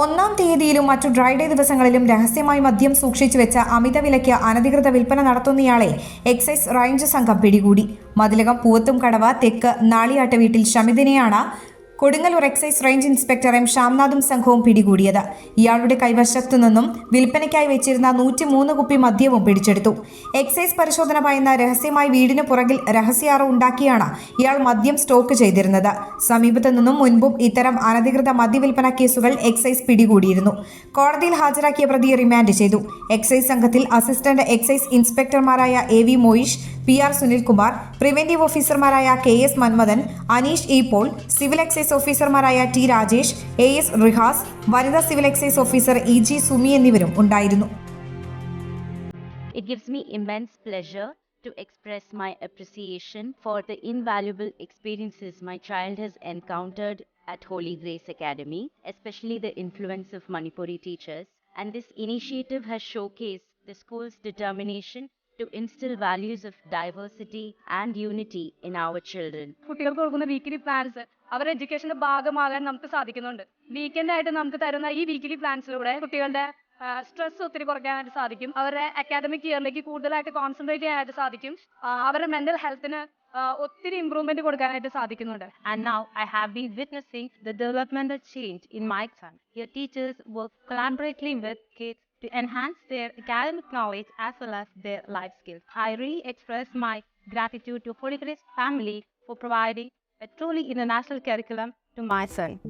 ഒന്നാം തീയതിയിലും മറ്റു ഡ്രൈഡേ ദിവസങ്ങളിലും രഹസ്യമായി മദ്യം സൂക്ഷിച്ചു വെച്ച അമിത വിലയ്ക്ക് അനധികൃത വിൽപ്പന നടത്തുന്നയാളെ എക്സൈസ് റേഞ്ച് സംഘം പിടികൂടി. മതിലകം പൂവത്തും കടവ തെക്ക് നാളിയാട്ട് വീട്ടിൽ ഷമിദിനെയാണ് Kodungallur excise range inspector M ശ്യാംനാഥും സംഘവും പിടികൂടിയത്. ഇയാളുടെ കൈവശത്തു നിന്നും വിൽപ്പനയ്ക്കായി വെച്ചിരുന്ന നൂറ്റി മൂന്ന് കുപ്പി മദ്യവും പിടിച്ചെടുത്തു. എക്സൈസ് പരിശോധന ഭയന്ന രഹസ്യമായി വീടിന് പുറകിൽ രഹസ്യാറ ഉണ്ടാക്കിയാണ് ഇയാൾ മദ്യം സ്റ്റോക്ക് ചെയ്തിരുന്നത്. സമീപത്തു നിന്നും മുൻപും ഇത്തരം അനധികൃത മദ്യവിൽപ്പന കേസുകൾ എക്സൈസ് പിടികൂടിയിരുന്നു. കോടതിയിൽ ഹാജരാക്കിയ പ്രതിയെ റിമാൻഡ് ചെയ്തു. എക്സൈസ് സംഘത്തിൽ assistant excise ഇൻസ്പെക്ടർമാരായ A V Moyish P R Sunilkumar preventive ഓഫീസർമാരായ K S Manmadhan Aneesh E Paul civil excise ഓഫീസർമാരായ T Rajesh A S Rihas വനിതാ civil excise officer E G Sumi എന്നിവരും ഉണ്ടായിരുന്നു It gives me immense pleasure to express my appreciation for the invaluable experiences my child has encountered at Holy Grace Academy, especially the influence of Manipuri teachers. And this initiative has showcased the school's determination to instill values of diversity and unity in our children. കുട്ടികൾക്ക് കൊടുക്കുന്ന weekly plans അവരുടെ എഡ്യൂക്കേഷന്റെ ഭാഗമാകാൻ നമുക്ക് സാധിക്കുന്നുണ്ട് weekend ആയിട്ട് നമുക്ക് തരുന്ന ഈ വീക്കിലി പ്ലാൻസിലൂടെ കുട്ടികളുടെ സ്ട്രെസ് ഒത്തിരി കുറയ്ക്കാനായിട്ട് സാധിക്കും അവരുടെ അക്കാഡമിക് ഇയറിലേക്ക് കൂടുതലായിട്ട് കോൺസെൻട്രേറ്റ് ചെയ്യാനായിട്ട് സാധിക്കും അവരുടെ മെന്റൽ ഹെൽത്തിന് ഒത്തിരി ഇമ്പ്രൂവ്മെന്റ് കൊടുക്കാനായിട്ട് സാധിക്കുന്നുണ്ട് And now I have been witnessing the developmental change in my son. Here teachers work collaboratively with kids to enhance their academic knowledge as well as their life skills. I really express my gratitude to Holy Grace family for providing a truly international curriculum to my son.